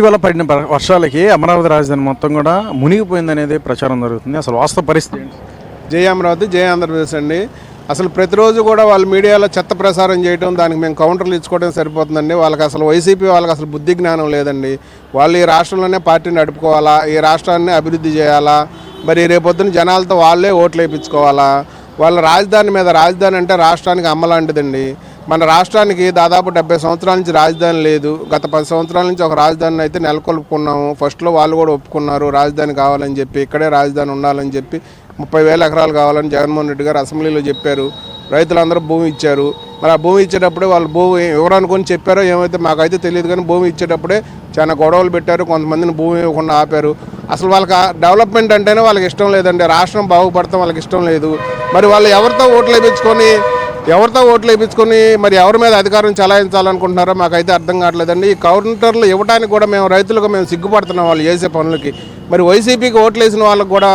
ఇటీవల పడిన వర్షాలకి అమరావతి రాజధాని మొత్తం కూడా మునిగిపోయింది అనేది ప్రచారం జరుగుతుంది. అసలు వాస్తవ పరిస్థితి జై అమరావతి జై ఆంధ్రప్రదేశ్ అండి. అసలు ప్రతిరోజు కూడా వాళ్ళు మీడియాలో చెత్త ప్రసారం చేయడం దానికి మేము కౌంటర్లు ఇచ్చుకోవడం సరిపోతుందండి. వాళ్ళకి అసలు వైసీపీ వాళ్ళకి అసలు బుద్ధి జ్ఞానం లేదండి. వాళ్ళు ఈ రాష్ట్రంలోనే పార్టీని నడుపుకోవాలా? ఈ రాష్ట్రాన్ని అభివృద్ధి చేయాలా? మరి రేపొద్దున జనాలతో వాళ్ళే ఓట్లు వేయించుకోవాలా? వాళ్ళ రాజధాని మీద రాజధాని అంటే రాష్ట్రానికి అమ్మలాంటిదండి మన రాష్ట్రానికి దాదాపు డెబ్బై సంవత్సరాల నుంచి రాజధాని లేదు. గత పది సంవత్సరాల నుంచి ఒక రాజధానిని అయితే నెలకొల్పుకున్నాము. ఫస్ట్లో వాళ్ళు కూడా ఒప్పుకున్నారు రాజధాని కావాలని చెప్పి ఇక్కడే రాజధాని ఉండాలని చెప్పి ముప్పై వేల ఎకరాలు కావాలని జగన్మోహన్ రెడ్డి గారు అసెంబ్లీలో చెప్పారు. రైతులందరూ భూమి ఇచ్చారు. మరి ఆ భూమి ఇచ్చేటప్పుడే వాళ్ళు భూమి ఎవరనుకొని చెప్పారో ఏమైతే మాకైతే తెలియదు కానీ భూమి ఇచ్చేటప్పుడే చాలా గొడవలు పెట్టారు. కొంతమందిని భూమి ఇవ్వకుండా ఆపారు. అసలు వాళ్ళకి ఆ డెవలప్మెంట్ అంటేనే వాళ్ళకి ఇష్టం లేదండి. రాష్ట్రం బాగుపడతాం వాళ్ళకి ఇష్టం లేదు. మరి వాళ్ళు ఎవరితో ఓట్లు వేయించుకొని ఎవరితో ఓట్లు వేయించుకొని మరి ఎవరి మీద అధికారం చలాయించాలనుకుంటున్నారో మాకైతే అర్థం కావట్లేదండి. ఈ కౌంటర్లు ఇవ్వడానికి కూడా మేము రైతులకు మేము సిగ్గుపడుతున్నాం వాళ్ళు చేసే పనులకి. మరి వైసీపీకి ఓట్లు వేసిన వాళ్ళకి కూడా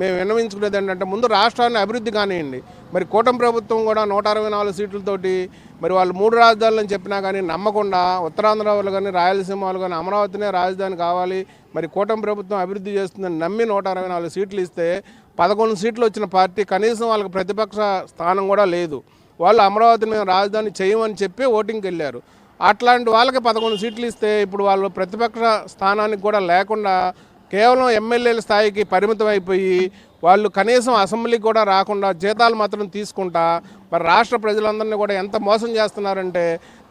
మేము విన్నవించుకునేది ఏంటంటే ముందు రాష్ట్రాన్ని అభివృద్ధి కానివ్వండి. మరి కూటమి ప్రభుత్వం కూడా నూట అరవై నాలుగు సీట్లతోటి మరి వాళ్ళు మూడు రాజధానులని చెప్పినా కానీ నమ్మకుండా ఉత్తరాంధ్ర వాళ్ళు కానీ రాయలసీమ వాళ్ళు కానీ అమరావతినే రాజధాని కావాలి. మరి కూటమి ప్రభుత్వం అభివృద్ధి చేస్తుందని నమ్మి నూట అరవై నాలుగు సీట్లు ఇస్తే పదకొండు సీట్లు వచ్చిన పార్టీ కనీసం వాళ్ళకి ప్రతిపక్ష స్థానం కూడా లేదు. వాళ్ళు అమరావతిని రాజధాని చేయమని చెప్పి ఓటింగ్కి వెళ్ళారు. అట్లాంటి వాళ్ళకి పదకొండు సీట్లు ఇస్తే ఇప్పుడు వాళ్ళు ప్రతిపక్ష స్థానానికి కూడా లేకుండా కేవలం ఎమ్మెల్యేల స్థాయికి పరిమితం అయిపోయి వాళ్ళు కనీసం అసెంబ్లీకి కూడా రాకుండా జీతాలు మాత్రం తీసుకుంటా మరి రాష్ట్ర ప్రజలందరినీ కూడా ఎంత మోసం చేస్తున్నారంటే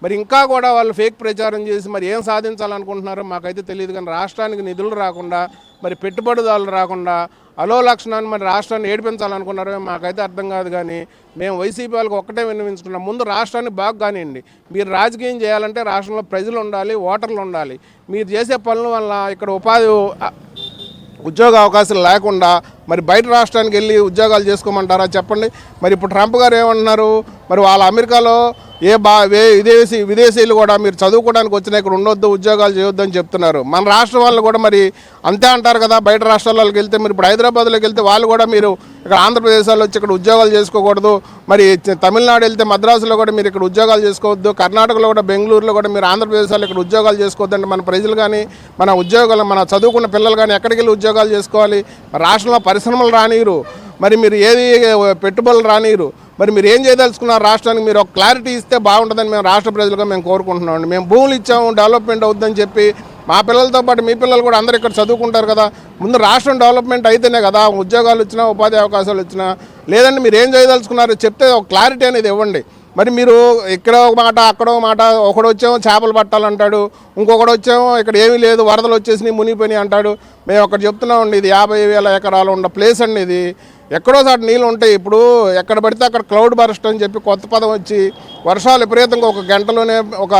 మరి ఇంకా కూడా వాళ్ళు ఫేక్ ప్రచారం చేసి మరి ఏం సాధించాలనుకుంటున్నారో మాకైతే తెలియదు కానీ రాష్ట్రానికి నిధులు రాకుండా మరి పెట్టుబడిదారులు రాకుండా అలో లక్షణాన్ని మరి రాష్ట్రాన్ని ఏడిపించాలనుకున్నారో మాకైతే అర్థం కాదు కానీ మేము వైసీపీ వాళ్ళకి ఒక్కటే విన్నవించుకున్నాం ముందు రాష్ట్రాన్ని బాగా కానివ్వండి. మీరు రాజకీయం చేయాలంటే రాష్ట్రంలో ప్రజలు ఉండాలి ఓటర్లు ఉండాలి. మీరు చేసే పనుల వల్ల ఇక్కడ ఉపాధి ఉద్యోగ అవకాశాలు లేకుండా మరి బయట రాష్ట్రానికి వెళ్ళి ఉద్యోగాలు చేసుకోమంటారా చెప్పండి. మరి ఇప్పుడు ట్రంప్ గారు ఏమంటున్నారు? మరి వాళ్ళ అమెరికాలో ఏ బా వే విదేశీ విదేశీయులు కూడా మీరు చదువుకోవడానికి వచ్చినా ఇక్కడ ఉండొద్దు ఉద్యోగాలు చేయొద్దు అని చెప్తున్నారు. మన రాష్ట్ర వాళ్ళు కూడా మరి అంతే అంటారు కదా బయట రాష్ట్రాలకు వెళ్తే మీరు ఇప్పుడు హైదరాబాద్లోకి వెళ్తే వాళ్ళు కూడా మీరు ఇక్కడ ఆంధ్రప్రదేశ్లో వచ్చి ఇక్కడ ఉద్యోగాలు చేసుకోకూడదు. మరి తమిళనాడు వెళ్తే మద్రాసులో కూడా మీరు ఇక్కడ ఉద్యోగాలు చేసుకోవద్దు. కర్ణాటకలో కూడా బెంగళూరులో కూడా మీరు ఆంధ్రప్రదేశ్లో ఇక్కడ ఉద్యోగాలు చేసుకోవద్దు అంటే మన ప్రజలు కానీ మన ఉద్యోగాలు మన చదువుకున్న పిల్లలు కానీ ఎక్కడికి వెళ్ళి ఉద్యోగాలు చేసుకోవాలి? మరి రాష్ట్రంలో పరిశ్రమలు రానియరు మరి మీరు ఏది పెట్టుబడులు రానియరు మరి మీరు ఏం చేయదలుచుకున్నారు? రాష్ట్రానికి మీరు ఒక క్లారిటీ ఇస్తే బాగుంటుందని మేము రాష్ట్ర ప్రజలుగా మేము కోరుకుంటున్నాం మేము భూములు ఇచ్చాము డెవలప్మెంట్ అవుద్దని చెప్పి మా పిల్లలతో పాటు మీ పిల్లలు కూడా అందరూ ఇక్కడ చదువుకుంటారు కదా. ముందు రాష్ట్రం డెవలప్మెంట్ అయితేనే కదా ఉద్యోగాలు వచ్చినా ఉపాధి అవకాశాలు వచ్చినా లేదంటే మీరు ఏం చేయదలుచుకున్నారు? చెప్తే ఒక క్లారిటీ అనేది ఇవ్వండి. మరి మీరు ఇక్కడ ఒక మాట అక్కడ ఒక మాట ఒకడు వచ్చేమో చేపలు పట్టాలంటాడు ఇంకొకడు వచ్చేమో ఇక్కడ ఏమీ లేదు వరదలు వచ్చేసినాయి మునిగిపోయినాయి అంటాడు. మేము ఒకటి చెప్తున్నామండి ఇది యాభై వేల ఎకరాలు ఉన్న ప్లేస్ అండి ఇది. ఎక్కడో సాటి నీళ్ళు ఉంటాయి. ఇప్పుడు ఎక్కడ పడితే అక్కడ క్లౌడ్ బరస్ట్ అని చెప్పి కొత్త పదం వచ్చి వర్షాలు విపరీతంగా ఒక గంటలోనే ఒక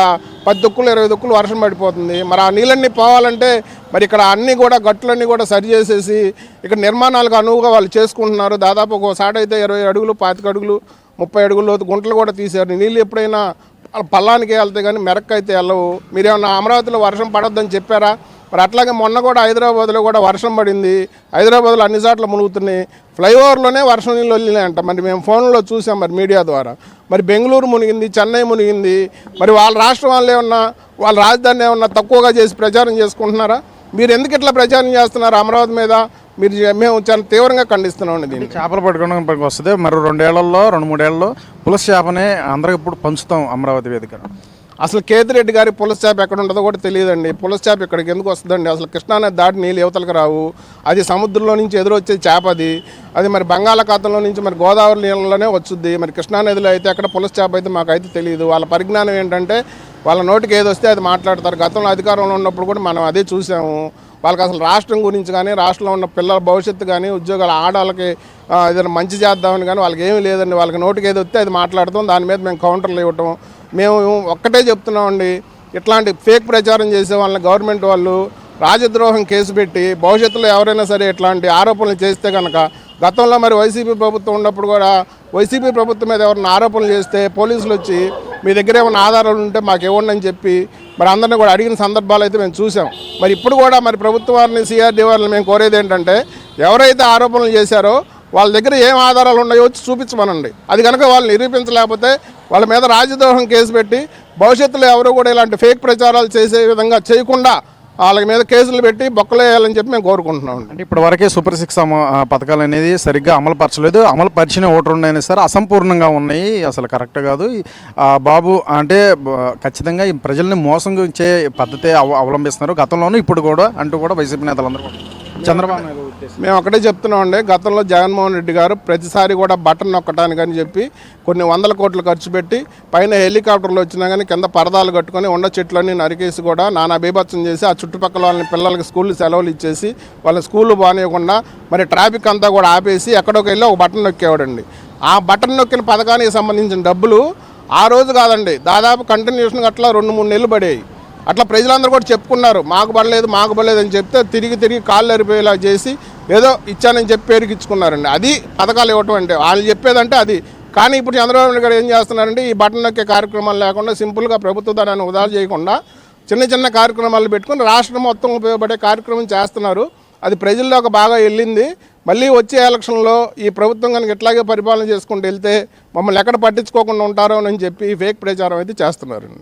పది దుక్కులు ఇరవై దుక్కులు వర్షం పడిపోతుంది. మరి ఆ నీళ్ళన్నీ పోవాలంటే మరి ఇక్కడ అన్నీ కూడా గట్లన్నీ కూడా సరి చేసేసి ఇక్కడ నిర్మాణాలకు అనువుగా వాళ్ళు చేసుకుంటున్నారు. దాదాపు ఒకసారి అయితే ఇరవై అడుగులు పాతిక అడుగులు ముప్పై అడుగులు గుంటలు కూడా తీశారు. నీళ్ళు ఎప్పుడైనా పల్లానికి వెళ్తాయి కానీ మెరక్ అయితే వెళ్ళవు. మీరేమన్నా అమరావతిలో వర్షం పడొద్దని చెప్పారా? మరి అట్లాగే మొన్న కూడా హైదరాబాద్లో కూడా వర్షం పడింది. హైదరాబాద్లో అన్ని చోట్ల మునుగుతున్నాయి. ఫ్లైఓవర్లోనే వర్షం నీళ్ళు వెళ్ళినాయంట మరి మేము ఫోన్లో చూసాం మరి మీడియా ద్వారా. మరి బెంగళూరు మునిగింది చెన్నై మునిగింది. మరి వాళ్ళ రాష్ట్రం వాళ్ళు ఏమన్నా వాళ్ళ రాజధాని ఏమన్నా తక్కువగా చేసి ప్రచారం చేసుకుంటున్నారా? మీరు ఎందుకు ఇట్లా ప్రచారం చేస్తున్నారు అమరావతి మీద? మీరు మేము చాలా తీవ్రంగా ఖండిస్తున్నాం దీన్ని. చేపలు పట్టుకోవడానికి పనికి వస్తుంది. మరి రెండేళ్ళలో రెండు మూడేళ్ళలో పులస చేపనే అందరికి ఇప్పుడు పంచుతాం అమరావతి వేదిక. అసలు కేతిరెడ్డి గారి పులస చేప ఎక్కడ ఉంటుందో కూడా తెలియదండి. పులస చేప ఇక్కడికి ఎందుకు వస్తుందండి? అసలు కృష్ణానది దాటి నీళ్ళు యువతలకు రావు. అది సముద్రంలో నుంచి ఎదురొచ్చే చేప అది. అది మరి బంగాళాఖాతంలో నుంచి మరి గోదావరి నీళ్ళలోనే వచ్చుద్ది. మరి కృష్ణానదిలో అయితే అక్కడ పులస చేప అయితే మాకైతే తెలియదు. వాళ్ళ పరిజ్ఞానం ఏంటంటే వాళ్ళ నోటికి ఏది వస్తే అది మాట్లాడతారు. గతంలో అధికారంలో ఉన్నప్పుడు కూడా మనం అదే చూసాము. వాళ్ళకి అసలు రాష్ట్రం గురించి కానీ రాష్ట్రంలో ఉన్న పిల్లల భవిష్యత్తు కానీ ఉద్యోగాల ఆడాలకి ఏదైనా మంచి చేద్దామని కానీ వాళ్ళకి ఏమీ లేదండి. వాళ్ళకి నోటికి ఏది వస్తే అది మాట్లాడతాం. దాని మీద మేము కౌంటర్లు ఇవ్వటం. మేము ఒక్కటే చెప్తున్నామండి. ఇట్లాంటి ఫేక్ ప్రచారం చేసే వాళ్ళని గవర్నమెంట్ వాళ్ళు రాజద్రోహం కేసు పెట్టి భవిష్యత్తులో ఎవరైనా సరే ఇట్లాంటి ఆరోపణలు చేస్తే కనుక గతంలో మరి వైసీపీ ప్రభుత్వం ఉన్నప్పుడు కూడా వైసీపీ ప్రభుత్వం మీద ఎవరైనా ఆరోపణలు చేస్తే పోలీసులు వచ్చి మీ దగ్గర ఏమైనా ఆధారాలు ఉంటే మాకు ఇవ్వండి అని చెప్పి మరి అందరిని కూడా అడిగిన సందర్భాలు అయితే మేము చూసాం. మరి ఇప్పుడు కూడా మరి ప్రభుత్వ వారిని సిఆర్డీ వారిని మేము కోరేది ఏంటంటే ఎవరైతే ఆరోపణలు చేశారో వాళ్ళ దగ్గర ఏం ఆధారాలు ఉన్నాయో వచ్చి చూపించమనండి. అది కనుక వాళ్ళు నిరూపించలేకపోతే వాళ్ళ మీద రాజద్రోహం కేసు పెట్టి భవిష్యత్తులో ఎవరు కూడా ఇలాంటి ఫేక్ ప్రచారాలు చేసే విధంగా చేయకుండా వాళ్ళ మీద కేసులు పెట్టి బొక్కలు వేయాలని చెప్పి మేము కోరుకుంటున్నాం అంటే ఇప్పటి వరకే సూపర్ సిక్స్ పథకాలు అనేది సరిగ్గా అమలు పరచలేదు. అమలు పరిచిన ఓటర్ ఉన్నాయని సార్ అసంపూర్ణంగా ఉన్నాయి. అసలు కరెక్ట్ కాదు. బాబు అంటే ఖచ్చితంగా ఈ ప్రజల్ని మోసం ఇచ్చే పద్ధతి అవ- అవలంబిస్తున్నారు. గతంలోనూ ఇప్పుడు కూడా అంటూ కూడా వైసీపీ నేతలందరూ కూడా. చంద్రబాబు నాయుడు మేము ఒకటే చెప్తున్నామండి గతంలో జగన్మోహన్ రెడ్డి గారు ప్రతిసారి కూడా బటన్ నొక్కటానికి అని చెప్పి కొన్ని వందల కోట్లు ఖర్చు పెట్టి పైన హెలికాప్టర్లు వచ్చినా కానీ కింద పరదాలు కట్టుకొని ఉన్న చెట్లన్నీ నరికేసి కూడా నానా బీభత్సం చేసి ఆ చుట్టుపక్కల వాళ్ళని పిల్లలకి స్కూల్ సెలవులు ఇచ్చేసి వాళ్ళ స్కూల్ బాగానేయకుండా మరి ట్రాఫిక్ అంతా కూడా ఆపేసి ఎక్కడోకి వెళ్ళి ఒక బటన్ నొక్కేవాడండి. ఆ బటన్ నొక్కిన పథకానికి సంబంధించిన డబ్బులు ఆ రోజు కాదండి దాదాపు కంటిన్యూషన్గా అట్లా రెండు మూడు నెలలు పడేవి అట్లా ప్రజలందరూ కూడా చెప్పుకున్నారు మాకు పడలేదు మాకు పడలేదు అని చెప్తే తిరిగి తిరిగి కాళ్ళు అరిపోయేలా చేసి ఏదో ఇచ్చానని చెప్పి పేరుకిచ్చుకున్నారండి అది పథకాలు ఇవ్వటం అంటే వాళ్ళు చెప్పేదంటే అది. కానీ ఇప్పుడు చంద్రబాబు నాయుడు గారు ఏం చేస్తున్నారంటే ఈ బటన్ నొక్కే కార్యక్రమాలు లేకుండా సింపుల్గా ప్రభుత్వ ధనాన్ని ఉదారు చేయకుండా చిన్న చిన్న కార్యక్రమాలు పెట్టుకుని రాష్ట్రం మొత్తం ఉపయోగపడే కార్యక్రమం చేస్తున్నారు. అది ప్రజల్లోకి బాగా వెళ్ళింది. మళ్ళీ వచ్చే ఎలక్షన్లో ఈ ప్రభుత్వం కనుక ఇట్లాగే పరిపాలన చేసుకుంటూ వెళ్తే మమ్మల్ని ఎక్కడ పట్టించుకోకుండా ఉంటారో అని చెప్పి ఫేక్ ప్రచారం అయితే చేస్తున్నారండి.